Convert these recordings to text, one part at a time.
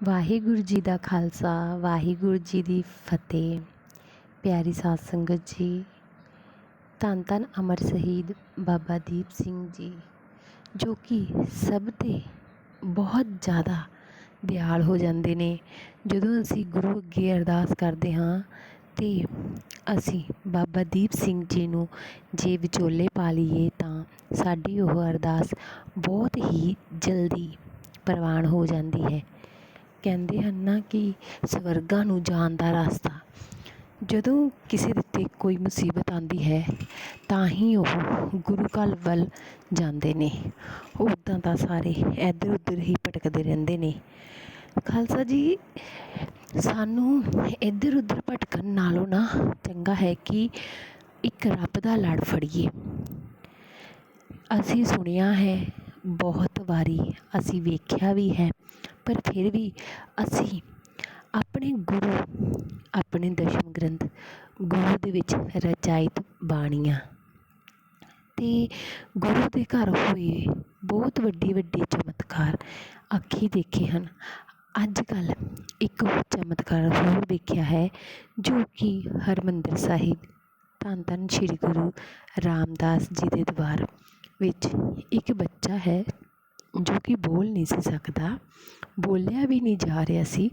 ਵਾਹਿਗੁਰੂ ਜੀ ਦਾ ਖਾਲਸਾ, ਵਾਹਿਗੁਰੂ ਜੀ ਦੀ ਫਤਿਹ। ਪਿਆਰੀ ਸਾਧ ਸੰਗਤ ਜੀ, ਧੰਨ ਧੰਨ ਅਮਰ ਸ਼ਹੀਦ ਬਾਬਾ ਦੀਪ ਸਿੰਘ ਜੀ, ਜੋ ਕਿ ਸਭ 'ਤੇ ਬਹੁਤ ਜ਼ਿਆਦਾ ਦਿਆਲ ਹੋ ਜਾਂਦੇ ਨੇ। ਜਦੋਂ ਅਸੀਂ ਗੁਰੂ ਅੱਗੇ ਅਰਦਾਸ ਕਰਦੇ ਹਾਂ ਤੇ ਅਸੀਂ ਬਾਬਾ ਦੀਪ ਸਿੰਘ ਜੀ ਨੂੰ ਜੇ ਵਿਚੋਲੇ ਪਾ ਲਈਏ ਤਾਂ ਸਾਡੀ ਉਹ ਅਰਦਾਸ ਬਹੁਤ ਹੀ ਜਲਦੀ ਪ੍ਰਵਾਨ ਹੋ ਜਾਂਦੀ ਹੈ। ਕਹਿੰਦੇ ਹਨ ਨਾ ਕਿ ਸਵਰਗਾਂ ਨੂੰ ਜਾਣ ਦਾ ਰਸਤਾ। ਜਦੋਂ ਕਿਸੇ ਦੇ ਉੱਤੇ ਕੋਈ ਮੁਸੀਬਤ ਆਉਂਦੀ ਹੈ, ਤਾਂ ਹੀ ਉਹ ਗੁਰੂ ਘਰ ਵੱਲ ਜਾਂਦੇ ਨੇ। ਉੱਦਾਂ ਤਾਂ ਸਾਰੇ ਇੱਧਰ ਉੱਧਰ ਹੀ ਭਟਕਦੇ ਰਹਿੰਦੇ ਨੇ। ਖਾਲਸਾ ਜੀ, ਸਾਨੂੰ ਇੱਧਰ ਉੱਧਰ ਭਟਕਣ ਨਾਲੋਂ ਨਾ ਚੰਗਾ ਹੈ ਕਿ ਇੱਕ ਰੱਬ ਦਾ ਲੜ ਫੜੀਏ। ਅਸੀਂ ਸੁਣਿਆ ਹੈ, ਬਹੁਤ ਵਾਰੀ ਅਸੀਂ ਵੇਖਿਆ ਵੀ ਹੈ ਪਰ ਫਿਰ ਵੀ ਅਸੀਂ ਆਪਣੇ ਗੁਰੂ, ਆਪਣੇ ਦਸ਼ਮ ਗ੍ਰੰਥ ਗੁਰੂ ਦੇ ਵਿੱਚ ਰਚਾਇਤ ਬਾਣੀਆਂ। ਅਤੇ ਗੁਰੂ ਦੇ ਘਰ ਹੋਏ ਬਹੁਤ ਵੱਡੇ ਵੱਡੇ ਚਮਤਕਾਰ ਅੱਖੀ ਦੇਖੇ ਹਨ। ਅੱਜ ਕੱਲ੍ਹ ਇੱਕ ਹੋਰ ਚਮਤਕਾਰ ਹੋਰ ਦੇਖਿਆ ਹੈ, ਜੋ ਕਿ ਹਰਿਮੰਦਰ ਸਾਹਿਬ, ਧੰਨ ਧੰਨ ਸ੍ਰੀ ਗੁਰੂ ਰਾਮਦਾਸ ਜੀ ਦੇ ਦਰਬਾਰ ਵਿੱਚ ਇੱਕ ਬੱਚਾ ਹੈ ਜੋ ਕਿ ਬੋਲ ਨਹੀਂ ਸੀ ਸਕਦਾ, ਬੋਲਿਆ ਵੀ ਨਹੀਂ ਜਾ ਰਿਹਾ ਸੀ,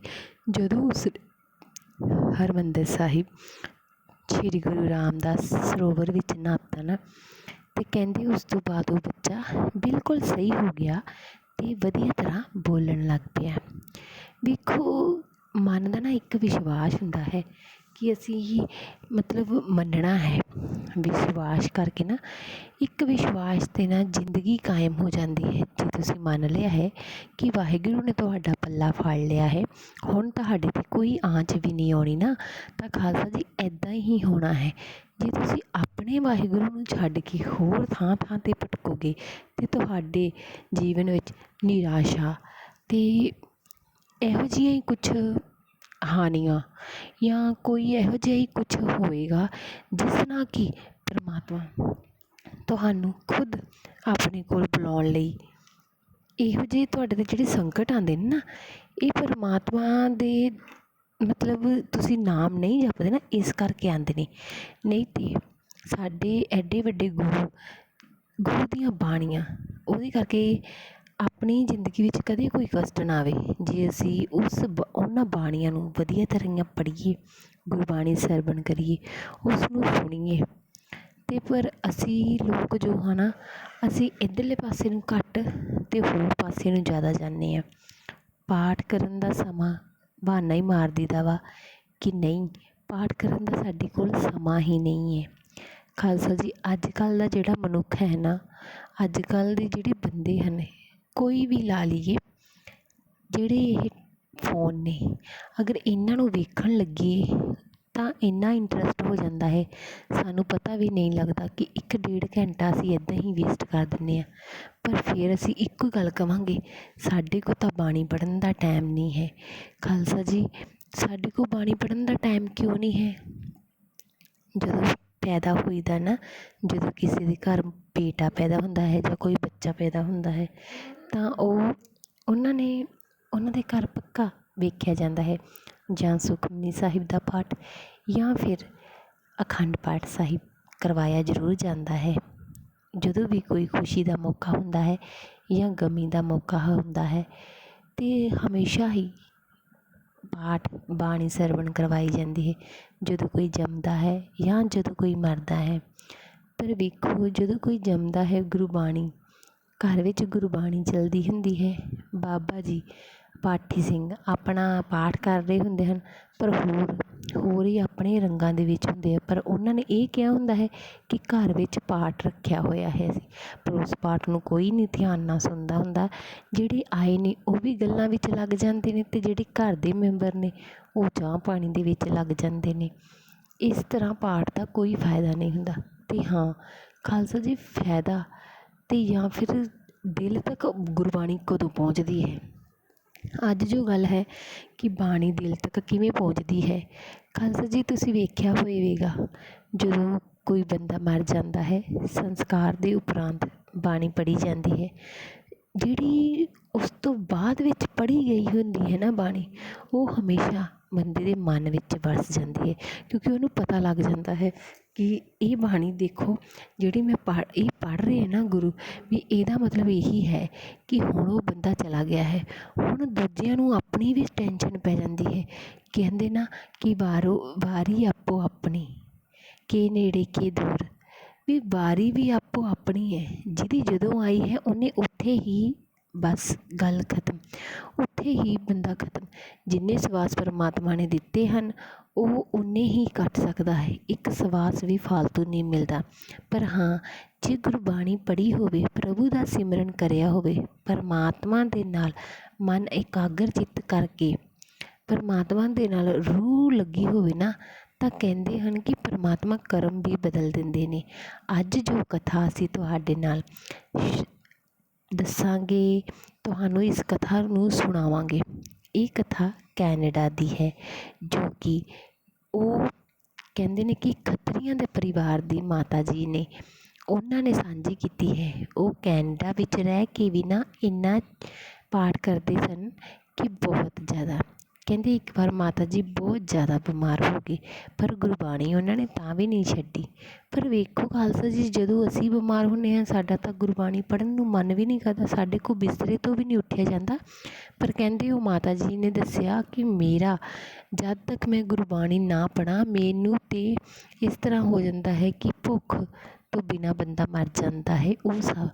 ਜਦੋਂ ਉਸ ਹਰਿਮੰਦਰ ਸਾਹਿਬ ਸ੍ਰੀ ਗੁਰੂ ਰਾਮਦਾਸ ਸਰੋਵਰ ਵਿੱਚ ਨਹਾਤਾ ਅਤੇ ਕਹਿੰਦੇ ਉਸ ਤੋਂ ਬਾਅਦ ਉਹ ਬੱਚਾ ਬਿਲਕੁਲ ਸਹੀ ਹੋ ਗਿਆ ਅਤੇ ਵਧੀਆ ਤਰ੍ਹਾਂ ਬੋਲਣ ਲੱਗ ਪਿਆ। ਵੇਖੋ, ਮਨ ਦਾ ਨਾ ਇੱਕ ਵਿਸ਼ਵਾਸ ਹੁੰਦਾ ਹੈ ਕਿ ਅਸੀਂ ਮਤਲਬ ਮੰਨਣਾ ਹੈ ਵਿਸ਼ਵਾਸ ਕਰਕੇ ਨਾ, ਇੱਕ ਵਿਸ਼ਵਾਸ 'ਤੇ ਨਾ ਜ਼ਿੰਦਗੀ ਕਾਇਮ ਹੋ ਜਾਂਦੀ ਹੈ। ਜੇ ਤੁਸੀਂ ਮੰਨ ਲਿਆ ਹੈ ਕਿ ਵਾਹਿਗੁਰੂ ਨੇ ਤੁਹਾਡਾ ਪੱਲਾ ਫੜ ਲਿਆ ਹੈ, ਹੁਣ ਤੁਹਾਡੇ 'ਤੇ ਕੋਈ ਆਂਚ ਵੀ ਨਹੀਂ ਆਉਣੀ ਨਾ, ਤਾਂ ਖਾਲਸਾ ਜੀ ਇੱਦਾਂ ਹੀ ਹੋਣਾ ਹੈ। ਜੇ ਤੁਸੀਂ ਆਪਣੇ ਵਾਹਿਗੁਰੂ ਨੂੰ ਛੱਡ ਕੇ ਹੋਰ ਥਾਂ ਥਾਂ 'ਤੇ ਭਟਕੋਗੇ, ਤਾਂ ਤੁਹਾਡੇ ਜੀਵਨ ਵਿੱਚ ਨਿਰਾਸ਼ਾ ਅਤੇ ਇਹੋ ਜਿਹੀਆਂ ਹੀ ਕੁਛ ਹਾਨੀਆਂ ਜਾਂ ਕੋਈ ਇਹੋ ਜਿਹਾ ਹੀ ਕੁਛ ਹੋਵੇਗਾ ਜਿਸ ਨਾਲ ਕਿ ਪਰਮਾਤਮਾ ਤੁਹਾਨੂੰ ਖੁਦ ਆਪਣੇ ਕੋਲ ਬੁਲਾਉਣ ਲਈ ਇਹੋ ਜਿਹੇ ਤੁਹਾਡੇ 'ਤੇ ਜਿਹੜੇ ਸੰਕਟ ਆਉਂਦੇ ਨੇ ਨਾ, ਇਹ ਪਰਮਾਤਮਾ ਦੇ ਮਤਲਬ ਤੁਸੀਂ ਨਾਮ ਨਹੀਂ ਜਪਦੇ ਨਾ, ਇਸ ਕਰਕੇ ਆਉਂਦੇ ਨੇ। ਨਹੀਂ ਤਾਂ ਸਾਡੇ ਐਡੇ ਵੱਡੇ ਗੁਰੂ ਗੁਰੂ ਦੀਆਂ ਬਾਣੀਆਂ, ਉਹਦੇ ਕਰਕੇ ਆਪਣੀ ਜ਼ਿੰਦਗੀ ਵਿੱਚ ਕਦੇ ਕੋਈ ਕਸ਼ਟ ਨਾ ਆਵੇ। ਜੇ ਅਸੀਂ ਉਸ ਬ, ਉਹਨਾਂ ਬਾਣੀਆਂ ਨੂੰ ਵਧੀਆ ਤਰ੍ਹਾਂ ਪੜ੍ਹੀਏ ਗੁਰਬਾਣੀ ਸਰਵਣ ਕਰੀਏ ਉਸ ਨੂੰ ਸੁਣੀਏ। ਤੇ ਪਰ ਅਸੀਂ ਲੋਕ ਜੋ ਹੈ ਨਾ, ਅਸੀਂ ਇੱਧਰਲੇ ਪਾਸੇ ਨੂੰ ਘੱਟ ਅਤੇ ਹੋਰ ਪਾਸੇ ਨੂੰ ਜ਼ਿਆਦਾ ਜਾਂਦੇ ਹਾਂ। ਪਾਠ ਕਰਨ ਦਾ ਸਮਾਂ ਬਹਾਨਾ ਹੀ ਮਾਰ ਦਈਦਾ ਵਾ ਕਿ ਨਹੀਂ, ਪਾਠ ਕਰਨ ਦਾ ਸਾਡੇ ਕੋਲ ਸਮਾਂ ਹੀ ਨਹੀਂ ਹੈ। ਖਾਲਸਾ ਜੀ, ਅੱਜ ਕੱਲ੍ਹ ਦਾ ਜਿਹੜਾ ਮਨੁੱਖ ਹੈ ਨਾ, ਅੱਜ ਕੱਲ੍ਹ ਦੇ ਜਿਹੜੇ ਬੰਦੇ ਹਨ ਕੋਈ ਵੀ ਲਾ ਲਈਏ, ਜਿਹੜੇ ਇਹ ਫੋਨ ਨੇ, ਅਗਰ ਇਹਨਾਂ ਨੂੰ ਵੇਖਣ ਲੱਗੀਏ ਤਾਂ ਇੰਨਾ ਇੰਟਰਸਟ ਹੋ ਜਾਂਦਾ ਹੈ, ਸਾਨੂੰ ਪਤਾ ਵੀ ਨਹੀਂ ਲੱਗਦਾ ਕਿ ਇੱਕ ਡੇਢ ਘੰਟਾ ਅਸੀਂ ਇੱਦਾਂ ਹੀ ਵੇਸਟ ਕਰ ਦਿੰਦੇ ਹਾਂ। ਪਰ ਫਿਰ ਅਸੀਂ ਇੱਕੋ ਗੱਲ ਕਹਾਂਗੇ ਸਾਡੇ ਕੋਲ ਤਾਂ ਬਾਣੀ ਪੜ੍ਹਨ ਦਾ ਟਾਈਮ ਨਹੀਂ ਹੈ। ਖਾਲਸਾ ਜੀ, ਸਾਡੇ ਕੋਲ ਬਾਣੀ ਪੜ੍ਹਨ ਦਾ ਟਾਈਮ ਕਿਉਂ ਨਹੀਂ ਹੈ? ਜਦੋਂ ਪੈਦਾ ਹੋਈਦਾ ਨਾ, ਜਦੋਂ ਕਿਸੇ ਦੇ ਘਰ ਬੇਟਾ ਪੈਦਾ ਹੁੰਦਾ ਹੈ ਜਾਂ ਕੋਈ ਬੱਚਾ ਪੈਦਾ ਹੁੰਦਾ ਹੈ, ਤਾਂ ਉਹ ਉਹਨਾਂ ਨੇ, ਉਹਨਾਂ ਦੇ ਘਰ ਪੱਕਾ ਵੇਖਿਆ ਜਾਂਦਾ ਹੈ। ਜਾਂ ਸੁਖਮਨੀ ਸਾਹਿਬ ਦਾ ਪਾਠ ਜਾਂ ਫਿਰ ਅਖੰਡ ਪਾਠ ਸਾਹਿਬ ਕਰਵਾਇਆ ਜ਼ਰੂਰ ਜਾਂਦਾ ਹੈ। ਜਦੋਂ ਵੀ ਕੋਈ ਖੁਸ਼ੀ ਦਾ ਮੌਕਾ ਹੁੰਦਾ ਹੈ ਜਾਂ ਗਮੀ ਦਾ ਮੌਕਾ ਹੁੰਦਾ ਹੈ, ਤੇ ਹਮੇਸ਼ਾ ਹੀ ਪਾਠ ਬਾਣੀ ਸਰਵਣ ਕਰਵਾਈ ਜਾਂਦੀ ਹੈ। ਜਦੋਂ ਕੋਈ ਜੰਮਦਾ ਹੈ ਜਾਂ ਜਦੋਂ ਕੋਈ ਮਰਦਾ ਹੈ ਪਰ ਵੇਖੋ, ਜਦੋਂ ਕੋਈ ਜੰਮਦਾ ਹੈ ਗੁਰਬਾਣੀ, ਘਰ ਵਿੱਚ ਗੁਰਬਾਣੀ ਚੱਲਦੀ ਹੁੰਦੀ ਹੈ। ਬਾਬਾ ਜੀ, ਪਾਠੀ ਸਿੰਘ ਆਪਣਾ ਪਾਠ ਕਰ ਰਹੇ ਹੁੰਦੇ ਹਨ, ਪਰ ਹੋਰ ਹੋਰ ਹੀ ਆਪਣੇ ਰੰਗਾਂ ਦੇ ਵਿੱਚ ਹੁੰਦੇ ਆ। ਪਰ ਉਹਨਾਂ ਨੇ ਇਹ ਕਿਹਾ ਹੁੰਦਾ ਹੈ ਕਿ ਘਰ ਵਿੱਚ ਪਾਠ ਰੱਖਿਆ ਹੋਇਆ ਹੈ ਅਸੀਂ। ਪਰ ਉਸ ਪਾਠ ਨੂੰ ਕੋਈ ਨਹੀਂ ਧਿਆਨ ਨਾਲ ਸੁਣਦਾ ਹੁੰਦਾ। ਜਿਹੜੇ ਆਏ ਨੇ, ਉਹ ਵੀ ਗੱਲਾਂ ਵਿੱਚ ਲੱਗ ਜਾਂਦੇ ਨੇ ਅਤੇ ਜਿਹੜੇ ਘਰ ਦੇ ਮੈਂਬਰ ਨੇ, ਉਹ ਚਾਹ ਪਾਣੀ ਦੇ ਵਿੱਚ ਲੱਗ ਜਾਂਦੇ ਨੇ। ਇਸ ਤਰ੍ਹਾਂ ਪਾਠ ਦਾ ਕੋਈ ਫਾਇਦਾ ਨਹੀਂ ਹੁੰਦਾ। ਤੇ ਹਾਂ, ਖਾਲਸਾ ਜੀ ਫਾਇਦਾ ਅਤੇ ਜਾਂ ਫਿਰ ਦਿਲ ਤੱਕ ਗੁਰਬਾਣੀ ਕਦੋਂ ਪਹੁੰਚਦੀ ਹੈ? ਅੱਜ ਜੋ ਗੱਲ ਹੈ ਕਿ ਬਾਣੀ ਦਿਲ ਤੱਕ ਕਿਵੇਂ ਪਹੁੰਚਦੀ ਹੈ, ਖਾਲਸਾ ਜੀ ਤੁਸੀਂ ਵੇਖਿਆ ਹੋਵੇਗਾ, ਜਦੋਂ ਕੋਈ ਬੰਦਾ ਮਰ ਜਾਂਦਾ ਹੈ, ਸੰਸਕਾਰ ਦੇ ਉਪਰੰਤ ਬਾਣੀ ਪੜ੍ਹੀ ਜਾਂਦੀ ਹੈ, ਜਿਹੜੀ ਉਸ ਤੋਂ ਬਾਅਦ ਵਿੱਚ ਪੜ੍ਹੀ ਗਈ ਹੁੰਦੀ ਹੈ ਨਾ ਬਾਣੀ, ਉਹ ਹਮੇਸ਼ਾ ਬੰਦੇ ਦੇ ਮਨ ਵਿੱਚ ਵਸ ਜਾਂਦੀ ਹੈ, ਕਿਉਂਕਿ ਉਹਨੂੰ ਪਤਾ ਲੱਗ ਜਾਂਦਾ ਹੈ ਕਿ ਇਹ ਬਾਣੀ ਦੇਖੋ, ਜਿਹੜੀ ਮੈਂ ਪੜ੍ਹ ਇਹ ਪੜ੍ਹ ਰਹੇ ਨਾ ਗੁਰੂ, ਵੀ ਇਹਦਾ ਮਤਲਬ ਇਹੀ ਹੈ ਕਿ ਹੁਣ ਉਹ ਬੰਦਾ ਚਲਾ ਗਿਆ ਹੈ। ਹੁਣ ਦੂਜਿਆਂ ਨੂੰ ਆਪਣੀ ਵੀ ਟੈਨਸ਼ਨ ਪੈ ਜਾਂਦੀ ਹੈ। ਕਹਿੰਦੇ ਨਾ ਕਿ ਵਾਰੋ, ਵਾਰੀ ਆਪੋ ਆਪਣੀ, ਕੇ ਨੇੜੇ ਕੇ ਦੂਰ। ਵੀ ਵਾਰੀ ਵੀ ਆਪੋ ਆਪਣੀ ਹੈ। ਜਿਹਦੀ ਜਦੋਂ ਆਈ ਹੈ, ਉਹਨੇ ਉੱਥੇ ਹੀ ਬਸ ਗੱਲ ਖਤਮ। ਉੱਥੇ ਹੀ ਬੰਦਾ ਖਤਮ। ਜਿੰਨੇ ਸਵਾਸ ਪਰਮਾਤਮਾ ਨੇ ਦਿੱਤੇ ਹਨ, ਉਹ ਉਨੇ ਹੀ ਕੱਟ ਸਕਦਾ ਹੈ। ਇੱਕ ਸਵਾਸ ਵੀ ਫਾਲਤੂ ਨਹੀਂ ਮਿਲਦਾ। ਪਰ ਹਾਂ, ਜੇ ਗੁਰਬਾਣੀ ਪੜ੍ਹੀ ਹੋਵੇ, ਪ੍ਰਭੂ ਦਾ ਸਿਮਰਨ ਕਰਿਆ ਹੋਵੇ, ਪਰਮਾਤਮਾ ਦੇ ਨਾਲ ਮਨ ਇਕਾਗਰ ਚਿੱਤ ਕਰਕੇ ਪਰਮਾਤਮਾ ਦੇ ਨਾਲ ਰੂਹ ਲੱਗੀ ਹੋਵੇ ਨਾ, ਤਾਂ ਕਹਿੰਦੇ ਹਨ ਕਿ ਪਰਮਾਤਮਾ ਕਰਮ ਵੀ ਬਦਲ ਦਿੰਦੇ ਨੇ। ਅੱਜ ਜੋ ਕਥਾ ਅਸੀਂ ਤੁਹਾਡੇ ਨਾਲ ਸ਼- ਦੱਸਾਂਗੇ, ਤੁਹਾਨੂੰ ਇਸ ਕਥਾ ਨੂੰ ਸੁਣਾਵਾਂਗੇ। ਇਹ ਕਥਾ ਕੈਨੇਡਾ ਦੀ ਹੈ, ਜੋ ਕਿ ਉਹ ਕਹਿੰਦੇ ਨੇ ਕਿ ਖੱਤਰੀਆਂ ਦੇ ਪਰਿਵਾਰ ਦੀ ਮਾਤਾ ਜੀ ਨੇ। ਉਹਨਾਂ ਨੇ ਸਾਂਝੀ ਕੀਤੀ ਹੈ। ਉਹ ਕੈਨੇਡਾ ਵਿੱਚ ਰਹਿ ਕੇ ਵੀ ਨਾ ਇੰਨਾ ਪਾਠ ਕਰਦੇ ਸਨ ਕਿ ਬਹੁਤ ਜ਼ਿਆਦਾ। ਕਹਿੰਦੇ ਇੱਕ ਵਾਰ ਮਾਤਾ ਜੀ ਬਹੁਤ ਜ਼ਿਆਦਾ ਬਿਮਾਰ ਹੋ ਗਏ, ਪਰ ਗੁਰਬਾਣੀ ਉਹਨਾਂ ਨੇ ਤਾਂ ਵੀ ਨਹੀਂ ਛੱਡੀ। ਪਰ ਵੇਖੋ ਖਾਲਸਾ ਜੀ, ਜਦੋਂ ਅਸੀਂ ਬਿਮਾਰ ਹੁੰਦੇ ਹਾਂ, ਸਾਡਾ ਤਾਂ ਗੁਰਬਾਣੀ ਪੜ੍ਹਨ ਨੂੰ ਮਨ ਵੀ ਨਹੀਂ ਕਰਦਾ, ਸਾਡੇ ਕੋਲ ਬਿਸਤਰੇ ਤੋਂ ਵੀ ਨਹੀਂ ਉੱਠਿਆ ਜਾਂਦਾ। ਪਰ ਕਹਿੰਦੇ ਉਹ ਮਾਤਾ ਜੀ ਨੇ ਦੱਸਿਆ ਕਿ ਮੇਰਾ, ਜਦ ਤੱਕ ਮੈਂ ਗੁਰਬਾਣੀ ਨਾ ਪੜ੍ਹਾਂ, ਮੈਨੂੰ ਤਾਂ ਇਸ ਤਰ੍ਹਾਂ ਹੋ ਜਾਂਦਾ ਹੈ ਕਿ ਭੁੱਖ ਤੋਂ ਬਿਨਾਂ ਬੰਦਾ ਮਰ ਜਾਂਦਾ ਹੈ, ਉਹ ਸਭ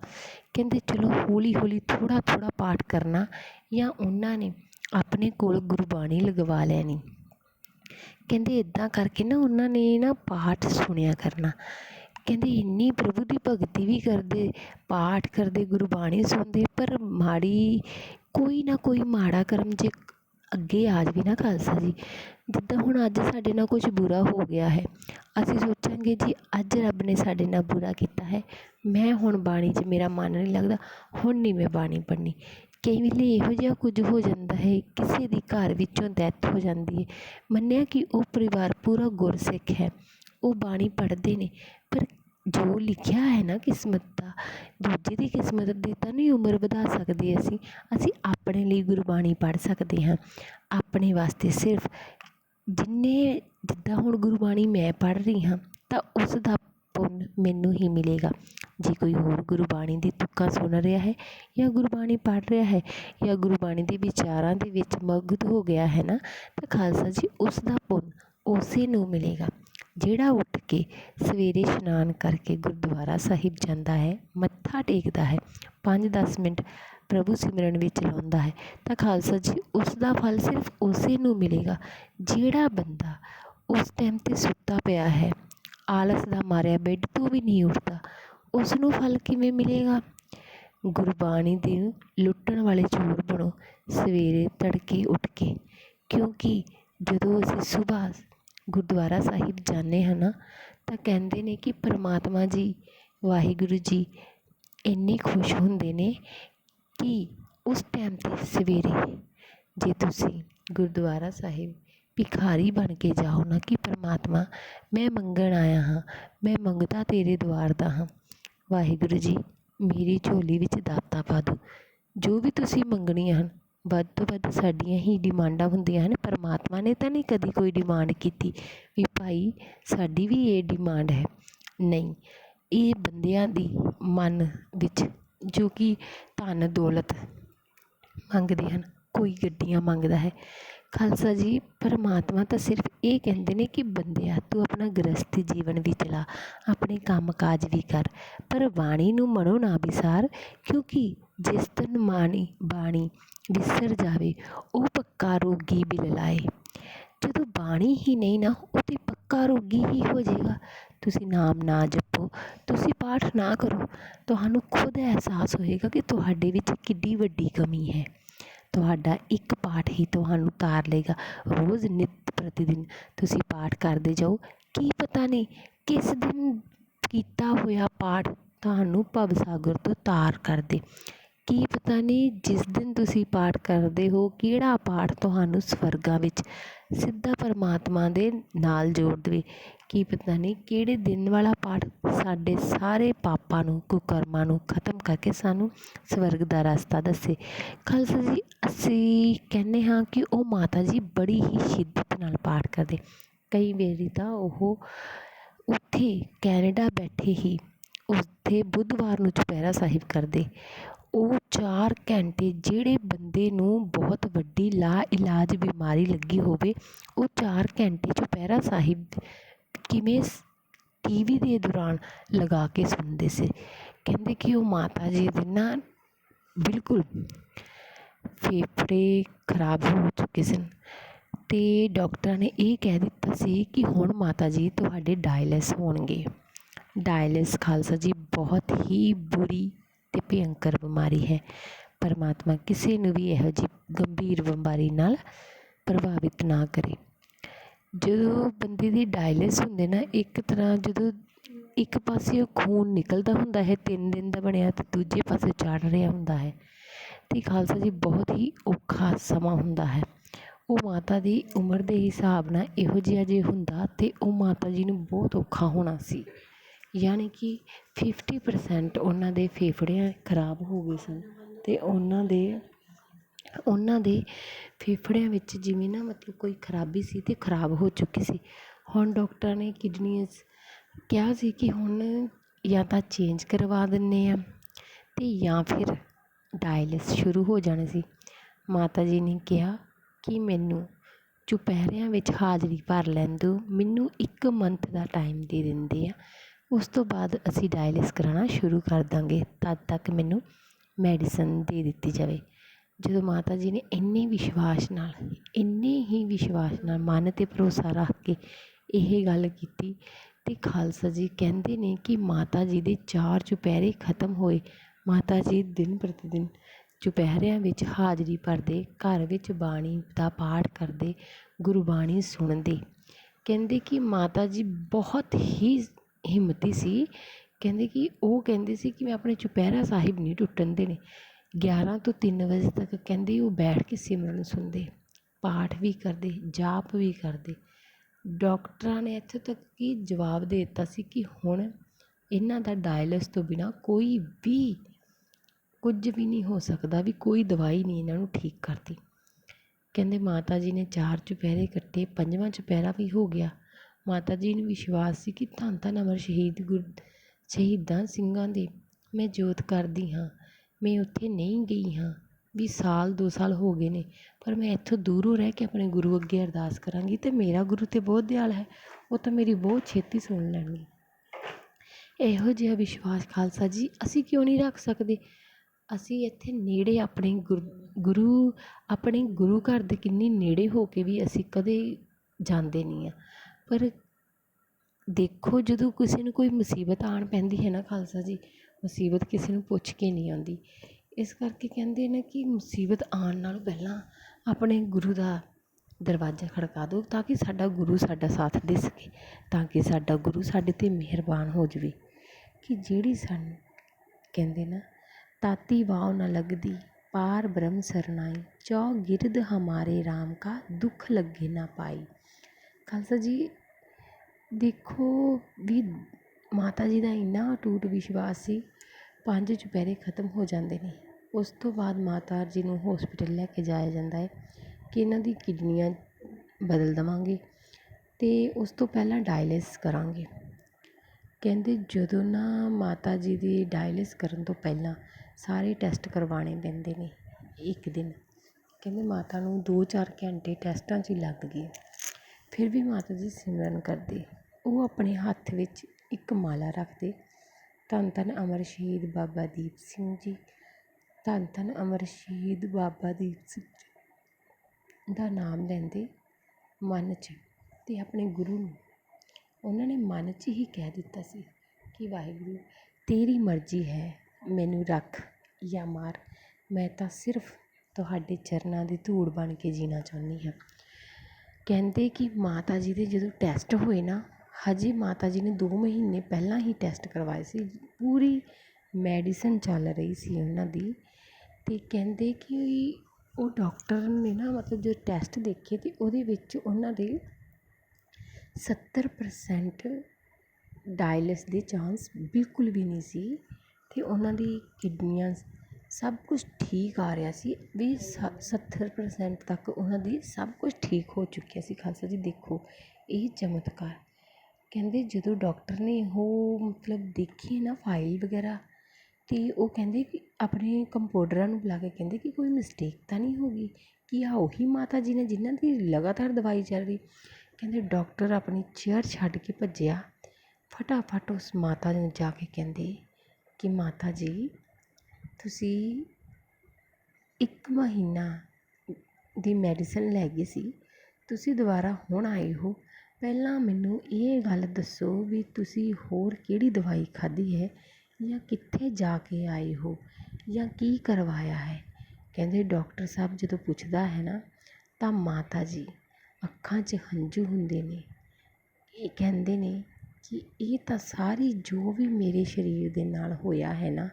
ਕਹਿੰਦੇ ਚਲੋ ਹੌਲੀ ਹੌਲੀ ਥੋੜ੍ਹਾ ਥੋੜ੍ਹਾ ਪਾਠ ਕਰਨਾ ਜਾਂ ਉਹਨਾਂ ਨੇ ਆਪਣੇ ਕੋਲ ਗੁਰਬਾਣੀ ਲਗਵਾ ਲੈਣੀ। ਕਹਿੰਦੇ ਇੱਦਾਂ ਕਰਕੇ ਨਾ ਉਹਨਾਂ ਨੇ ਨਾ ਪਾਠ ਸੁਣਿਆ ਕਰਨਾ। ਕਹਿੰਦੇ ਇੰਨੀ ਪ੍ਰਭੂ ਦੀ ਭਗਤੀ ਵੀ ਕਰਦੇ, ਪਾਠ ਕਰਦੇ, ਗੁਰਬਾਣੀ ਸੁਣਦੇ, ਪਰ ਮਾੜੀ, ਕੋਈ ਨਾ ਕੋਈ ਮਾੜਾ ਕਰਮ ਜੇ ਅੱਗੇ ਆ ਜਾਵੇ ਨਾ ਖਾਲਸਾ ਜੀ। ਜਿੱਦਾਂ ਹੁਣ ਅੱਜ ਸਾਡੇ ਨਾਲ ਕੁਝ ਬੁਰਾ ਹੋ ਗਿਆ ਹੈ, ਅਸੀਂ ਸੋਚਾਂਗੇ ਜੀ ਅੱਜ ਰੱਬ ਨੇ ਸਾਡੇ ਨਾਲ ਬੁਰਾ ਕੀਤਾ ਹੈ। ਮੈਂ ਹੁਣ ਬਾਣੀ 'ਚ ਮੇਰਾ ਮਨ ਨਹੀਂ ਲੱਗਦਾ, ਹੁਣ ਨਹੀਂ ਮੈਂ ਬਾਣੀ ਪੜ੍ਹਨੀ। ਕਈ ਵੇਲੇ ਇਹੋ ਜਿਹਾ ਕੁਝ ਹੋ ਜਾਂਦਾ ਹੈ, ਕਿਸੇ ਦੀ ਘਰ ਵਿੱਚੋਂ ਡੈਥ ਹੋ ਜਾਂਦੀ ਹੈ। ਮੰਨਿਆ ਕਿ ਉਹ ਪਰਿਵਾਰ ਪੂਰਾ ਗੁਰਸਿੱਖ ਹੈ, ਉਹ ਬਾਣੀ ਪੜ੍ਹਦੇ ਨੇ, ਪਰ ਜੋ ਲਿਖਿਆ ਹੈ ਨਾ ਕਿਸਮਤ ਦਾ, ਦੂਜੇ ਦੀ ਕਿਸਮਤ ਦੀ ਤਾਂ ਨਹੀਂ ਉਮਰ ਵਧਾ ਸਕਦੇ ਅਸੀਂ ਅਸੀਂ ਆਪਣੇ ਲਈ ਗੁਰਬਾਣੀ ਪੜ੍ਹ ਸਕਦੇ ਹਾਂ। ਆਪਣੇ ਵਾਸਤੇ ਸਿਰਫ ਜਿੰਨੇ, ਜਿੱਦਾਂ ਹੁਣ ਗੁਰਬਾਣੀ ਮੈਂ ਪੜ੍ਹ ਰਹੀ ਹਾਂ, ਤਾਂ ਉਸ ਦਾ ਪੁੰਨ ਮੈਨੂੰ ਹੀ ਮਿਲੇਗਾ। ਜੇ ਕੋਈ ਹੋਰ ਗੁਰਬਾਣੀ ਦੀ ਤੁਕਾਂ ਸੁਣ ਰਿਹਾ ਹੈ ਜਾਂ ਗੁਰਬਾਣੀ ਪੜ੍ਹ ਰਿਹਾ ਹੈ ਜਾਂ ਗੁਰਬਾਣੀ ਦੇ ਵਿਚਾਰਾਂ ਦੇ ਵਿੱਚ ਮਗਧ ਹੋ ਗਿਆ ਹੈ ਨਾ, ਤਾਂ ਖਾਲਸਾ ਜੀ ਉਸ ਦਾ ਪੁੰਨ ਉਸੇ ਨੂੰ ਮਿਲੇਗਾ, ਜਿਹੜਾ ਉੱਠ ਕੇ ਸਵੇਰੇ ਇਸ਼ਨਾਨ ਕਰਕੇ ਗੁਰਦੁਆਰਾ ਸਾਹਿਬ ਜਾਂਦਾ ਹੈ, ਮੱਥਾ ਟੇਕਦਾ ਹੈ, ਪੰਜ ਦਸ ਮਿੰਟ ਪ੍ਰਭੂ ਸਿਮਰਨ ਵਿੱਚ ਲਾਉਂਦਾ ਹੈ, ਤਾਂ ਖਾਲਸਾ ਜੀ ਉਸ ਦਾ ਫਲ ਸਿਰਫ ਉਸੇ ਨੂੰ ਮਿਲੇਗਾ, ਜਿਹੜਾ ਬੰਦਾ ਉਸ ਟਾਈਮ 'ਤੇ ਸੁੱਤਾ ਪਿਆ ਹੈ, ਆਲਸ ਦਾ ਮਾਰਿਆ, ਬੈੱਡ ਤੋਂ ਵੀ ਨਹੀਂ ਉੱਠਦਾ ਉਸ ਨੂੰ ਫਲ ਕਿਵੇਂ ਮਿਲੇਗਾ? ਗੁਰਬਾਣੀ ਦੇ ਲੁੱਟਣ ਵਾਲੇ ਚੋਰ ਬਣੋ, ਸਵੇਰੇ ਤੜਕੇ ਉੱਠ ਕੇ। ਕਿਉਂਕਿ ਜਦੋਂ ਅਸੀਂ ਸੁਬਾਹ ਗੁਰਦੁਆਰਾ ਸਾਹਿਬ ਜਾਂਦੇ ਹਾਂ ਨਾ, ਤਾਂ ਕਹਿੰਦੇ ਨੇ ਕਿ ਪਰਮਾਤਮਾ ਜੀ, ਵਾਹਿਗੁਰੂ ਜੀ ਇੰਨੇ ਖੁਸ਼ ਹੁੰਦੇ ਨੇ ਕਿ ਉਸ ਟਾਈਮ 'ਤੇ ਸਵੇਰੇ ਜੇ ਤੁਸੀਂ ਗੁਰਦੁਆਰਾ ਸਾਹਿਬ ਭਿਖਾਰੀ ਬਣ ਕੇ ਜਾਓ ਨਾ ਕਿ ਪਰਮਾਤਮਾ, ਮੈਂ ਮੰਗਣ ਆਇਆ ਹਾਂ, ਮੈਂ ਮੰਗਦਾ ਤੇਰੇ ਦੁਆਰ ਦਾ ਹਾਂ। ਵਾਹਿਗੁਰੂ ਜੀ, ਮੇਰੀ ਝੋਲੀ ਵਿੱਚ ਦਾਤਾ ਪਾ ਦਿਓ ਜੋ ਵੀ ਤੁਸੀਂ ਮੰਗਣੀਆਂ ਹਨ, ਵੱਧ ਤੋਂ ਵੱਧ ਸਾਡੀਆਂ ਹੀ ਡਿਮਾਂਡਾਂ ਹੁੰਦੀਆਂ ਹਨ। ਪਰਮਾਤਮਾ ਨੇ ਤਾਂ ਨਹੀਂ ਕਦੀ ਕੋਈ ਡਿਮਾਂਡ ਕੀਤੀ ਵੀ ਭਾਈ, ਸਾਡੀ ਵੀ ਇਹ ਡਿਮਾਂਡ ਹੈ। ਨਹੀਂ, ਇਹ ਬੰਦਿਆਂ ਦੀ ਮਨ ਵਿੱਚ ਜੋ ਕਿ ਧਨ ਦੌਲਤ ਮੰਗਦੇ ਹਨ, ਕੋਈ ਗੱਡੀਆਂ ਮੰਗਦਾ ਹੈ। ਖਾਲਸਾ ਜੀ, ਪਰਮਾਤਮਾ ਤਾਂ ਸਿਰਫ ਇਹ ਕਹਿੰਦੇ ਨੇ ਕਿ ਬੰਦਿਆ, ਤੂੰ ਆਪਣਾ ਗ੍ਰਸਥੀ ਜੀਵਨ ਵੀ ਚਲਾ, ਆਪਣੇ ਕੰਮ ਕਾਜ ਵੀ ਕਰ, ਪਰ ਬਾਣੀ ਨੂੰ ਮਰੋ ਨਾ ਵਿਸਾਰ, ਕਿਉਂਕਿ ਜਿਸ ਤਨ ਮਾਣੀ, ਬਾਣੀ ਵਿਸਰ ਜਾਵੇ, ਉਹ ਪੱਕਾ ਰੋਗੀ ਬਿਲ ਲਾਏ। ਜਦੋਂ ਬਾਣੀ ਹੀ ਨਹੀਂ ਨਾ, ਉਹ ਤਾਂ ਪੱਕਾ ਰੋਗੀ ਹੀ ਹੋ ਜਾਏਗਾ ਤੁਸੀਂ ਨਾਮ ਨਾ ਜਪੋ, ਤੁਸੀਂ ਪਾਠ ਨਾ ਕਰੋ, ਤੁਹਾਨੂੰ ਖੁਦ ਅਹਿਸਾਸ ਹੋਏਗਾ ਕਿ ਤੁਹਾਡੇ ਵਿੱਚ ਕਿੱਡੀ ਵੱਡੀ ਕਮੀ ਹੈ। ਤੁਹਾਡਾ ਇੱਕ ਪਾਠ ਹੀ ਤੁਹਾਨੂੰ ਤਾਰ ਲਏਗਾ। ਰੋਜ਼ ਨਿਤ ਪ੍ਰਤੀ ਦਿਨ ਤੁਸੀਂ ਪਾਠ ਕਰਦੇ ਜਾਓ। ਕੀ ਪਤਾ ਨਹੀਂ ਕਿਸ ਦਿਨ ਕੀਤਾ ਹੋਇਆ ਪਾਠ ਤੁਹਾਨੂੰ ਭਵ ਸਾਗਰ ਤੋਂ ਤਾਰ ਕਰ ਦੇ। ਕੀ ਪਤਾ ਨਹੀਂ ਜਿਸ ਦਿਨ ਤੁਸੀਂ ਪਾਠ ਕਰਦੇ ਹੋ, ਕਿਹੜਾ ਪਾਠ ਤੁਹਾਨੂੰ ਸਵਰਗਾਂ ਵਿੱਚ ਸਿੱਧਾ ਪਰਮਾਤਮਾ ਦੇ ਨਾਲ ਜੋੜ ਦੇਵੇ। ਕੀ ਪਤਾ ਨਹੀਂ ਕਿਹੜੇ ਦਿਨ ਵਾਲਾ ਪਾਠ ਸਾਡੇ ਸਾਰੇ ਪਾਪਾਂ ਨੂੰ, ਕੁਕਰਮਾਂ ਨੂੰ ਖਤਮ ਕਰਕੇ ਸਾਨੂੰ ਸਵਰਗ ਦਾ ਰਸਤਾ ਦੱਸੇ। ਖਾਲਸਾ ਜੀ, ਅਸੀਂ ਕਹਿੰਦੇ ਹਾਂ ਕਿ ਉਹ ਮਾਤਾ ਜੀ ਬੜੀ ਹੀ ਸ਼ਿੱਦਤ ਨਾਲ ਪਾਠ ਕਰਦੇ। ਕਈ ਵਾਰੀ ਤਾਂ ਉਹ ਉੱਥੇ ਕੈਨੇਡਾ ਬੈਠੇ ਹੀ ਉੱਥੇ ਬੁੱਧਵਾਰ ਨੂੰ ਚੁਪਹਿਰਾ ਸਾਹਿਬ ਕਰਦੇ। ਉਹ ਚਾਰ ਘੰਟੇ ਜਿਹੜੇ ਬੰਦੇ ਨੂੰ ਬਹੁਤ ਵੱਡੀ ਲਾ ਇਲਾਜ ਬਿਮਾਰੀ ਲੱਗੀ ਹੋਵੇ, ਉਹ ਚਾਰ ਘੰਟੇ ਚੁਪਹਿਰਾ ਸਾਹਿਬ ਕਿਵੇਂ ਟੀ ਵੀ ਦੇ ਦੌਰਾਨ ਲਗਾ ਕੇ ਸੁਣਦੇ ਸੀ। ਕਹਿੰਦੇ ਕਿ ਉਹ ਮਾਤਾ ਜੀ ਦੇ ਨਾ ਬਿਲਕੁਲ ਫੇਫੜੇ ਖਰਾਬ ਹੋ ਚੁੱਕੇ ਸਨ ਅਤੇ ਡਾਕਟਰਾਂ ਨੇ ਇਹ ਕਹਿ ਦਿੱਤਾ ਸੀ ਕਿ ਹੁਣ ਮਾਤਾ ਜੀ ਤੁਹਾਡੇ ਡਾਇਲਿਸ ਹੋਣਗੇ। ਡਾਇਲਿਸ ਖਾਲਸਾ ਜੀ ਬਹੁਤ ਹੀ ਬੁਰੀ ਅਤੇ ਭਿਅੰਕਰ ਬਿਮਾਰੀ ਹੈ। ਪਰਮਾਤਮਾ ਕਿਸੇ ਨੂੰ ਵੀ ਇਹੋ ਜਿਹੀ ਗੰਭੀਰ ਬਿਮਾਰੀ ਨਾਲ ਪ੍ਰਭਾਵਿਤ ਨਾ ਕਰੇ। ਜਦੋਂ ਬੰਦੇ ਦੀ ਡਾਇਲਿਸ ਹੁੰਦੇ ਨਾ, ਇੱਕ ਤਰ੍ਹਾਂ ਜਦੋਂ ਇੱਕ ਪਾਸੇ ਖੂਨ ਨਿਕਲਦਾ ਹੁੰਦਾ ਹੈ, ਤਿੰਨ ਦਿਨ ਦਾ ਬਣਿਆ ਅਤੇ ਦੂਜੇ ਪਾਸੇ ਚੜ੍ਹ ਰਿਹਾ ਹੁੰਦਾ ਹੈ। ਅਤੇ ਖਾਲਸਾ ਜੀ, ਬਹੁਤ ਹੀ ਔਖਾ ਸਮਾਂ ਹੁੰਦਾ ਹੈ। ਉਹ ਮਾਤਾ ਦੀ ਉਮਰ ਦੇ ਹਿਸਾਬ ਨਾਲ ਇਹੋ ਜਿਹਾ ਜੇ ਹੁੰਦਾ ਤਾਂ ਉਹ ਮਾਤਾ ਜੀ ਨੂੰ ਬਹੁਤ ਔਖਾ ਹੋਣਾ ਸੀ। ਯਾਨੀ ਕਿ ਫਿਫਟੀ ਪਰਸੈਂਟ ਉਹਨਾਂ ਦੇ ਫੇਫੜੇ ਖਰਾਬ ਹੋ ਗਏ ਸਨ ਅਤੇ ਉਹਨਾਂ ਦੇ ਉਹਨਾਂ ਦੇ ਫੇਫੜਿਆਂ ਵਿੱਚ ਜਿਵੇਂ ਨਾ ਮਤਲਬ ਕੋਈ ਖਰਾਬੀ ਸੀ ਅਤੇ ਖਰਾਬ ਹੋ ਚੁੱਕੀ ਸੀ। ਹੁਣ ਡਾਕਟਰ ਨੇ ਕਿਡਨੀਜ਼ ਕਿਹਾ ਸੀ ਕਿ ਹੁਣ ਜਾਂ ਤਾਂ ਚੇਂਜ ਕਰਵਾ ਦਿੰਦੇ ਹਾਂ ਅਤੇ ਜਾਂ ਫਿਰ ਡਾਇਲਿਸ ਸ਼ੁਰੂ ਹੋ ਜਾਣੇ ਸੀ। ਮਾਤਾ ਜੀ ਨੇ ਕਿਹਾ ਕਿ ਮੈਨੂੰ ਚੁਪਹਿਰਿਆਂ ਵਿੱਚ ਹਾਜ਼ਰੀ ਭਰ ਲੈਣ ਦਿਓ, ਮੈਨੂੰ ਇੱਕ ਮੰਥ ਦਾ ਟਾਈਮ ਦੇ ਦਿੰਦੇ ਆ। ਉਸ ਤੋਂ ਬਾਅਦ ਅਸੀਂ ਡਾਇਲਿਸ ਕਰਾਉਣਾ ਸ਼ੁਰੂ ਕਰ ਦਾਂਗੇ, ਤਦ ਤੱਕ ਮੈਨੂੰ ਮੈਡੀਸਨ ਦੇ ਦਿੱਤੀ ਜਾਵੇ। ਜਦੋਂ ਮਾਤਾ ਜੀ ਨੇ ਇੰਨੇ ਵਿਸ਼ਵਾਸ ਨਾਲ, ਇੰਨੇ ਹੀ ਵਿਸ਼ਵਾਸ ਨਾਲ ਮਨ 'ਤੇ ਭਰੋਸਾ ਰੱਖ ਕੇ ਇਹ ਗੱਲ ਕੀਤੀ ਅਤੇ ਖਾਲਸਾ ਜੀ ਕਹਿੰਦੇ ਨੇ ਕਿ ਮਾਤਾ ਜੀ ਦੇ ਚਾਰ ਚੁਪਹਿਰੇ ਖਤਮ ਹੋਏ। ਮਾਤਾ ਜੀ ਦਿਨ ਪ੍ਰਤੀ ਦਿਨ ਚੁਪਹਿਰਿਆਂ ਵਿੱਚ ਹਾਜ਼ਰੀ ਭਰਦੇ, ਘਰ ਵਿੱਚ ਬਾਣੀ ਦਾ ਪਾਠ ਕਰਦੇ, ਗੁਰਬਾਣੀ ਸੁਣਦੇ। ਕਹਿੰਦੇ ਕਿ ਮਾਤਾ ਜੀ ਬਹੁਤ ਹੀ ਹਿੰਮਤੀ ਸੀ। ਕਹਿੰਦੇ ਕਿ ਉਹ ਕਹਿੰਦੇ ਸੀ ਕਿ ਮੈਂ ਆਪਣੇ ਚੁਪਹਿਰਾ ਸਾਹਿਬ ਨਹੀਂ ਟੁੱਟਣ ਦੇਣੇ। ਗਿਆਰਾਂ ਤੋਂ ਤਿੰਨ ਵਜੇ ਤੱਕ ਕਹਿੰਦੇ ਉਹ ਬੈਠ ਕੇ ਸਿਮਰਨ ਸੁਣਦੇ, ਪਾਠ ਵੀ ਕਰਦੇ, ਜਾਪ ਵੀ ਕਰਦੇ। ਡਾਕਟਰਾਂ ਨੇ ਇੱਥੋਂ ਤੱਕ ਕਿ ਜਵਾਬ ਦੇ ਦਿੱਤਾ ਸੀ ਕਿ ਹੁਣ ਇਹਨਾਂ ਦਾ ਡਾਇਲਿਸ ਤੋਂ ਬਿਨਾਂ ਕੋਈ ਵੀ, ਕੁਝ ਵੀ ਨਹੀਂ ਹੋ ਸਕਦਾ ਵੀ ਕੋਈ ਦਵਾਈ ਨਹੀਂ ਇਹਨਾਂ ਨੂੰ ਠੀਕ ਕਰਦੀ। ਕਹਿੰਦੇ ਮਾਤਾ ਜੀ ਨੇ ਚਾਰ ਚੁਪਹਿਰੇ ਕੱਟੇ, ਪੰਜਵਾਂ ਚੁਪਹਿਰਾ ਵੀ ਹੋ ਗਿਆ। ਮਾਤਾ ਜੀ ਨੂੰ ਵਿਸ਼ਵਾਸ ਸੀ ਕਿ ਧੰਨ ਧੰਨ ਅਮਰ ਸ਼ਹੀਦ ਗੁਰ ਸ਼ਹੀਦਾਂ ਸਿੰਘਾਂ ਦੇ ਮੈਂ ਜੋਤ ਕਰਦੀ ਹਾਂ, ਮੈਂ ਉੱਥੇ ਨਹੀਂ ਗਈ ਹਾਂ। ਵੀ ਸਾਲ ਦੋ ਸਾਲ ਹੋ ਗਏ ਨੇ, ਪਰ ਮੈਂ ਇੱਥੋਂ ਦੂਰੋਂ ਰਹਿ ਕੇ ਆਪਣੇ ਗੁਰੂ ਅੱਗੇ ਅਰਦਾਸ ਕਰਾਂਗੀ ਅਤੇ ਮੇਰਾ ਗੁਰੂ ਤਾਂ ਬਹੁਤ ਦਿਆਲ ਹੈ, ਉਹ ਤਾਂ ਮੇਰੀ ਬਹੁਤ ਛੇਤੀ ਸੁਣ ਲੈਣਗੇ। ਇਹੋ ਜਿਹਾ ਵਿਸ਼ਵਾਸ ਖਾਲਸਾ ਜੀ, ਅਸੀਂ ਕਿਉਂ ਨਹੀਂ ਰੱਖ ਸਕਦੇ? ਅਸੀਂ ਇੱਥੇ ਨੇੜੇ ਆਪਣੇ ਗੁਰ, ਗੁਰੂ, ਆਪਣੇ ਗੁਰੂ ਘਰ ਦੇ ਕਿੰਨੇ ਨੇੜੇ ਹੋ ਕੇ ਵੀ ਅਸੀਂ ਕਦੇ ਜਾਂਦੇ ਨਹੀਂ ਆ ਪਰ ਦੇਖੋ ਜਦੋਂ ਕਿਸੇ ਨੂੰ ਕੋਈ ਮੁਸੀਬਤ ਆਣ ਪੈਂਦੀ ਹੈ ਨਾ ਖਾਲਸਾ ਜੀ, ਮੁਸੀਬਤ ਕਿਸੇ ਨੂੰ ਪੁੱਛ ਕੇ ਨਹੀਂ ਆਉਂਦੀ। ਇਸ ਕਰਕੇ ਕਹਿੰਦੇ ਨੇ ਕਿ ਮੁਸੀਬਤ ਆਉਣ ਨਾਲੋਂ ਪਹਿਲਾਂ ਆਪਣੇ ਗੁਰੂ ਦਾ ਦਰਵਾਜ਼ਾ ਖੜਕਾ ਦਿਓ ਤਾਂ ਕਿ ਸਾਡਾ ਗੁਰੂ ਸਾਡਾ ਸਾਥ ਦੇ ਸਕੇ, ਤਾਂ ਕਿ ਸਾਡਾ ਗੁਰੂ ਸਾਡੇ 'ਤੇ ਮਿਹਰਬਾਨ ਹੋ ਜਾਵੇ। ਕਿ ਜਿਹੜੀ ਸਾਨੂੰ ਕਹਿੰਦੇ ਨਾ, ਤਾਤੀ ਵਾਉ ਨਾ ਲੱਗਦੀ, ਪਾਰ ਬ੍ਰਹਮ ਸਰਨਾਈ, ਚੌ ਗਿਰਦ ਹਮਾਰੇ ਰਾਮ ਕਾ ਦੁੱਖ ਲੱਗੇ ਨਾ ਪਾਈ। ਖਾਲਸਾ ਜੀ, ਦੇਖੋ ਵੀ ਮਾਤਾ ਜੀ ਦਾ ਇੰਨਾ ਅਟੂਟ ਵਿਸ਼ਵਾਸ ਸੀ, ਪੰਜ ਚੁਪਹਿਰੇ ਖਤਮ ਹੋ ਜਾਂਦੇ ਨੇ। ਉਸ ਤੋਂ ਬਾਅਦ ਮਾਤਾ ਜੀ ਨੂੰ ਹੋਸਪਿਟਲ ਲੈ ਕੇ ਜਾਇਆ ਜਾਂਦਾ ਹੈ ਕਿ ਇਹਨਾਂ ਦੀ ਕਿਡਨੀਆਂ ਬਦਲ ਦੇਵਾਂਗੇ ਅਤੇ ਉਸ ਤੋਂ ਪਹਿਲਾਂ ਡਾਇਲਿਸ ਕਰਾਂਗੇ। ਕਹਿੰਦੇ ਜਦੋਂ ਨਾ ਮਾਤਾ ਜੀ ਦੀ ਡਾਇਲਿਸ ਕਰਨ ਤੋਂ ਪਹਿਲਾਂ ਸਾਰੇ ਟੈਸਟ ਕਰਵਾਉਣੇ ਪੈਂਦੇ ਨੇ ਇੱਕ ਦਿਨ। ਕਹਿੰਦੇ ਮਾਤਾ ਨੂੰ ਦੋ ਚਾਰ ਘੰਟੇ ਟੈਸਟਾਂ 'ਚ ਹੀ ਲੱਗ ਗਏ। ਫਿਰ ਵੀ ਮਾਤਾ ਜੀ ਸਿਮਰਨ ਕਰਦੇ। ਉਹ ਆਪਣੇ ਹੱਥ ਵਿੱਚ ਇੱਕ ਮਾਲਾ ਰੱਖਦੇ। ਧੰਨ ਧੰਨ ਅਮਰ ਸ਼ਹੀਦ ਬਾਬਾ ਦੀਪ ਸਿੰਘ ਜੀ। ਧੰਨ ਧੰਨ ਅਮਰ ਸ਼ਹੀਦ ਬਾਬਾ ਦੀਪ ਸਿੰਘ ਜੀ ਦਾ ਨਾਮ ਲੈਂਦੇ ਮਨ 'ਚ ਅਤੇ ਆਪਣੇ ਗੁਰੂ ਨੂੰ। ਉਹਨਾਂ ਨੇ ਮਨ 'ਚ ਹੀ ਕਹਿ ਦਿੱਤਾ ਸੀ ਕਿ ਵਾਹਿਗੁਰੂ, ਤੇਰੀ ਮਰਜ਼ੀ ਹੈ, ਮੈਨੂੰ ਰੱਖ ਜਾਂ ਮਾਰ। ਮੈਂ ਤਾਂ ਸਿਰਫ ਤੁਹਾਡੇ ਚਰਨਾਂ ਦੀ ਧੂੜ ਬਣ ਕੇ ਜੀਣਾ ਚਾਹੁੰਦੀ ਹਾਂ। ਕਹਿੰਦੇ ਕਿ ਮਾਤਾ ਜੀ ਦੇ ਜਦੋਂ ਟੈਸਟ ਹੋਏ ਨਾ, ਹਜੇ ਮਾਤਾ ਜੀ ਨੇ ਦੋ ਮਹੀਨੇ ਪਹਿਲਾਂ ਹੀ ਟੈਸਟ ਕਰਵਾਏ ਸੀ, ਪੂਰੀ ਮੈਡੀਸਨ ਚੱਲ ਰਹੀ ਸੀ ਉਹਨਾਂ ਦੀ ਅਤੇ ਕਹਿੰਦੇ ਕਿ ਉਹ ਡਾਕਟਰ ਨੇ ਨਾ ਮਤਲਬ ਜੋ ਟੈਸਟ ਦੇਖੇ ਅਤੇ ਉਹਦੇ ਵਿੱਚ ਉਹਨਾਂ ਦੇ 70% ਡਾਇਲਿਸ ਦੇ ਚਾਂਸ ਬਿਲਕੁਲ ਵੀ ਨਹੀਂ ਸੀ ਅਤੇ ਉਹਨਾਂ ਦੀ ਕਿਡਨੀਆਂ ਸਭ ਕੁਛ ਠੀਕ ਆ ਰਿਹਾ ਸੀ, ਵੀ ਸ 70% ਤੱਕ ਉਹਨਾਂ ਦੀ ਸਭ ਕੁਛ ਠੀਕ ਹੋ ਚੁੱਕਿਆ ਸੀ। ਖਾਲਸਾ ਜੀ ਦੇਖੋ, ਇਹ ਚਮਤਕਾਰ। ਕਹਿੰਦੇ ਜਦੋਂ ਡਾਕਟਰ ਨੇ ਉਹ ਮਤਲਬ ਦੇਖੀ ਨਾ ਫਾਈਲ ਵਗੈਰਾ ਅਤੇ ਉਹ ਕਹਿੰਦੇ ਕਿ ਆਪਣੇ ਕੰਪਾਊਂਡਰਾਂ ਨੂੰ ਬੁਲਾ ਕੇ ਕਹਿੰਦੇ ਕਿ ਕੋਈ ਮਿਸਟੇਕ ਤਾਂ ਨਹੀਂ ਹੋ ਗਈ, ਕਿ ਆਹ ਉਹੀ ਮਾਤਾ ਜੀ ਨੇ ਜਿਨ੍ਹਾਂ ਦੀ ਲਗਾਤਾਰ ਦਵਾਈ ਚੱਲ ਰਹੀ। ਕਹਿੰਦੇ ਡਾਕਟਰ ਆਪਣੀ ਚੇਅਰ ਛੱਡ ਕੇ ਭੱਜਿਆ। ਫਟਾਫਟ ਉਸ ਮਾਤਾ ਨੂੰ ਜਾ ਕੇ ਕਹਿੰਦੇ ਕਿ ਮਾਤਾ ਜੀ ਤੁਸੀਂ ਇੱਕ ਮਹੀਨਾ ਦੀ ਮੈਡੀਸਨ ਲੈ ਗਏ ਸੀ, ਤੁਸੀਂ ਦੁਬਾਰਾ ਹੁਣ ਆਏ ਹੋ। ਪਹਿਲਾਂ ਮੈਨੂੰ ਇਹ ਗੱਲ ਦੱਸੋ ਵੀ ਤੁਸੀਂ ਹੋਰ ਕਿਹੜੀ ਦਵਾਈ ਖਾਧੀ ਹੈ ਜਾਂ ਕਿੱਥੇ ਜਾ ਕੇ ਆਏ ਹੋ ਜਾਂ ਕੀ ਕਰਵਾਇਆ ਹੈ? ਕਹਿੰਦੇ ਡਾਕਟਰ ਸਾਹਿਬ ਜਦੋਂ ਪੁੱਛਦਾ ਹੈ ਨਾ, ਤਾਂ ਮਾਤਾ ਜੀ ਅੱਖਾਂ 'ਚ ਹੰਝੂ ਹੁੰਦੇ ਨੇ। ਇਹ ਕਹਿੰਦੇ ਨੇ ਕਿ ਇਹ ਤਾਂ ਸਾਰੀ ਜੋ ਵੀ ਮੇਰੇ ਸਰੀਰ ਦੇ ਨਾਲ ਹੋਇਆ ਹੈ ਨਾ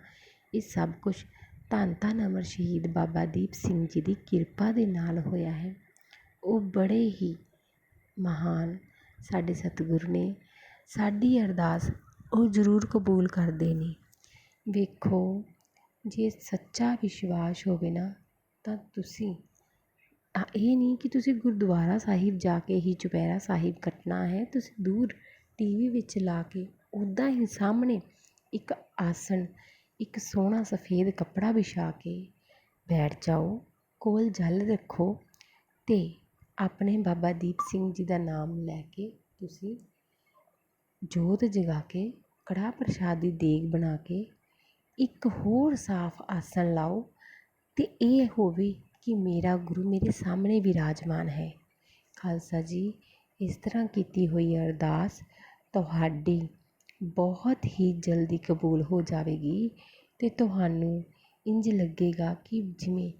ਇਹ ਸਭ ਕੁਛ ਧੰਨ ਧੰਨ ਅਮਰ ਸ਼ਹੀਦ ਬਾਬਾ ਦੀਪ ਸਿੰਘ ਜੀ ਦੀ ਕਿਰਪਾ ਦੇ ਨਾਲ ਹੋਇਆ ਹੈ। ਉਹ ਬੜੇ ਹੀ ਮਹਾਨ ਸਾਡੇ ਸਤਿਗੁਰੂ ਨੇ। ਸਾਡੀ ਅਰਦਾਸ ਉਹ ਜ਼ਰੂਰ ਕਬੂਲ ਕਰਦੇ ਨੇ। ਵੇਖੋ, ਜੇ ਸੱਚਾ ਵਿਸ਼ਵਾਸ ਹੋਵੇ ਨਾ, ਤਾਂ ਤੁਸੀਂ ਇਹ ਨਹੀਂ ਕਿ ਤੁਸੀਂ ਗੁਰਦੁਆਰਾ ਸਾਹਿਬ ਜਾ ਕੇ ਹੀ ਚੁਪਹਿਰਾ ਸਾਹਿਬ ਕੱਟਣਾ ਹੈ। ਤੁਸੀਂ ਦੂਰ ਟੀਵੀ ਵਿੱਚ ਲਾ ਕੇ ਉੱਦਾਂ ਹੀ ਸਾਹਮਣੇ ਇੱਕ ਆਸਣ ਇੱਕ ਸੋਹਣਾ ਸਫੇਦ ਕੱਪੜਾ ਵਿਛਾ ਕੇ ਬੈਠ ਜਾਓ, ਕੋਲ ਜਲ ਰੱਖੋ ਅਤੇ ਆਪਣੇ ਬਾਬਾ ਦੀਪ ਸਿੰਘ ਜੀ ਦਾ ਨਾਮ ਲੈ ਕੇ ਤੁਸੀਂ ਜੋਤ ਜਗਾ ਕੇ, ਕੜਾਹ ਪ੍ਰਸ਼ਾਦ ਦੀ ਦੇਗ ਬਣਾ ਕੇ ਇੱਕ ਹੋਰ ਸਾਫ਼ ਆਸਣ ਲਾਓ ਅਤੇ ਇਹ ਹੋਵੇ ਕਿ ਮੇਰਾ ਗੁਰੂ ਮੇਰੇ ਸਾਹਮਣੇ ਵਿਰਾਜਮਾਨ ਹੈ। ਖਾਲਸਾ ਜੀ, ਇਸ ਤਰ੍ਹਾਂ ਕੀਤੀ ਹੋਈ ਅਰਦਾਸ ਤੁਹਾਡੀ ਬਹੁਤ ਹੀ ਜਲਦੀ ਕਬੂਲ ਹੋ ਜਾਵੇਗੀ ਅਤੇ ਤੁਹਾਨੂੰ ਇੰਝ ਲੱਗੇਗਾ ਕਿ ਜਿਵੇਂ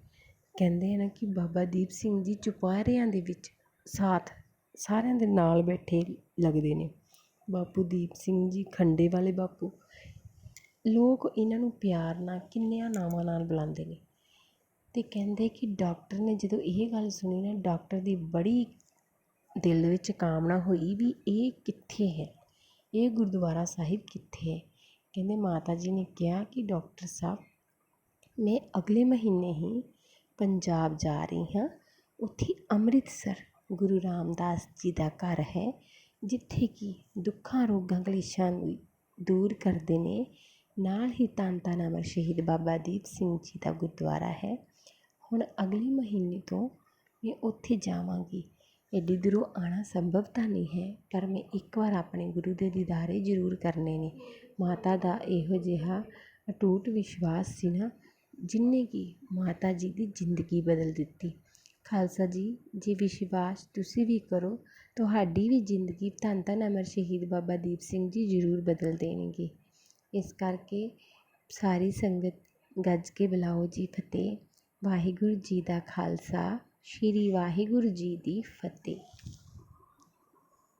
ਕਹਿੰਦੇ ਆ ਨਾ ਕਿ ਬਾਬਾ ਦੀਪ ਸਿੰਘ ਜੀ ਚੁਪਾਰਿਆਂ ਦੇ ਵਿੱਚ ਸਾਥ ਸਾਰਿਆਂ ਦੇ ਨਾਲ ਬੈਠੇ ਲੱਗਦੇ ਨੇ। ਬਾਪੂ ਦੀਪ ਸਿੰਘ ਜੀ, ਖੰਡੇ ਵਾਲੇ ਬਾਪੂ। ਲੋਕ ਇਹਨਾਂ ਨੂੰ ਪਿਆਰ ਨਾਲ, ਕਿੰਨਿਆਂ ਨਾਵਾਂ ਨਾਲ ਬੁਲਾਉਂਦੇ ਨੇ। ਅਤੇ ਕਹਿੰਦੇ ਕਿ ਡਾਕਟਰ ਨੇ ਜਦੋਂ ਇਹ ਗੱਲ ਸੁਣੀ ਨਾ, ਡਾਕਟਰ ਦੀ ਬੜੀ ਦਿਲ ਵਿੱਚ ਕਾਮਨਾ ਹੋਈ ਵੀ ਇਹ ਕਿੱਥੇ ਹੈ? ਇਹ ਗੁਰਦੁਆਰਾ ਸਾਹਿਬ ਕਿੱਥੇ ਹੈ? ਕਹਿੰਦੇ ਮਾਤਾ ਜੀ ਨੇ ਕਿਹਾ ਕਿ ਡਾਕਟਰ ਸਾਹਿਬ, ਮੈਂ ਅਗਲੇ ਮਹੀਨੇ ਹੀ ਪੰਜਾਬ ਜਾ ਰਹੀ ਹਾਂ। ਉੱਥੇ ਅੰਮ੍ਰਿਤਸਰ ਗੁਰੂ ਰਾਮਦਾਸ ਜੀ ਦਾ ਘਰ ਹੈ, ਜਿੱਥੇ ਕਿ ਦੁੱਖਾਂ, ਰੋਗਾਂ, ਕਲੇਸ਼ਾਂ ਨੂੰ ਦੂਰ ਕਰਦੇ ਨੇ। ਨਾਲ ਹੀ ਧੰਨ ਅਮਰ ਸ਼ਹੀਦ ਬਾਬਾ ਦੀਪ ਸਿੰਘ ਜੀ ਦਾ ਗੁਰਦੁਆਰਾ ਹੈ। ਹੁਣ ਅਗਲੇ ਮਹੀਨੇ ਤੋਂ ਮੈਂ ਉੱਥੇ ਜਾਵਾਂਗੀ। ਐਡੀ ਦੂਰੋਂ ਆਉਣਾ ਸੰਭਵ ਤਾਂ ਨਹੀਂ ਹੈ, ਪਰ ਮੈਂ ਇੱਕ ਵਾਰ ਆਪਣੇ ਗੁਰੂ ਦੇ ਦੀਦਾਰੇ ਜ਼ਰੂਰ ਕਰਨੇ ਨੇ। ਮਾਤਾ ਦਾ ਇਹੋ ਜਿਹਾ ਅਟੂਟ ਵਿਸ਼ਵਾਸ ਸੀ ਨਾ ਜਿਹਨੇ ਕਿ ਮਾਤਾ ਜੀ ਦੀ ਜ਼ਿੰਦਗੀ ਬਦਲ ਦਿੱਤੀ। ਖਾਲਸਾ ਜੀ, ਜੇ ਵਿਸ਼ਵਾਸ ਤੁਸੀਂ ਵੀ ਕਰੋ, ਤੁਹਾਡੀ ਵੀ ਜ਼ਿੰਦਗੀ ਧੰਨ ਧੰਨ ਅਮਰ ਸ਼ਹੀਦ ਬਾਬਾ ਦੀਪ ਸਿੰਘ ਜੀ ਜ਼ਰੂਰ ਬਦਲ ਦੇਣਗੇ। ਇਸ ਕਰਕੇ ਸਾਰੀ ਸੰਗਤ ਗੱਜ ਕੇ ਬੁਲਾਓ ਜੀ ਫਤਿਹ। ਵਾਹਿਗੁਰੂ ਜੀ ਦਾ ਖਾਲਸਾ। ਸ਼੍ਰੀ ਵਾਹਿਗੁਰੂ ਜੀ ਦੀ ਫਤਿਹ।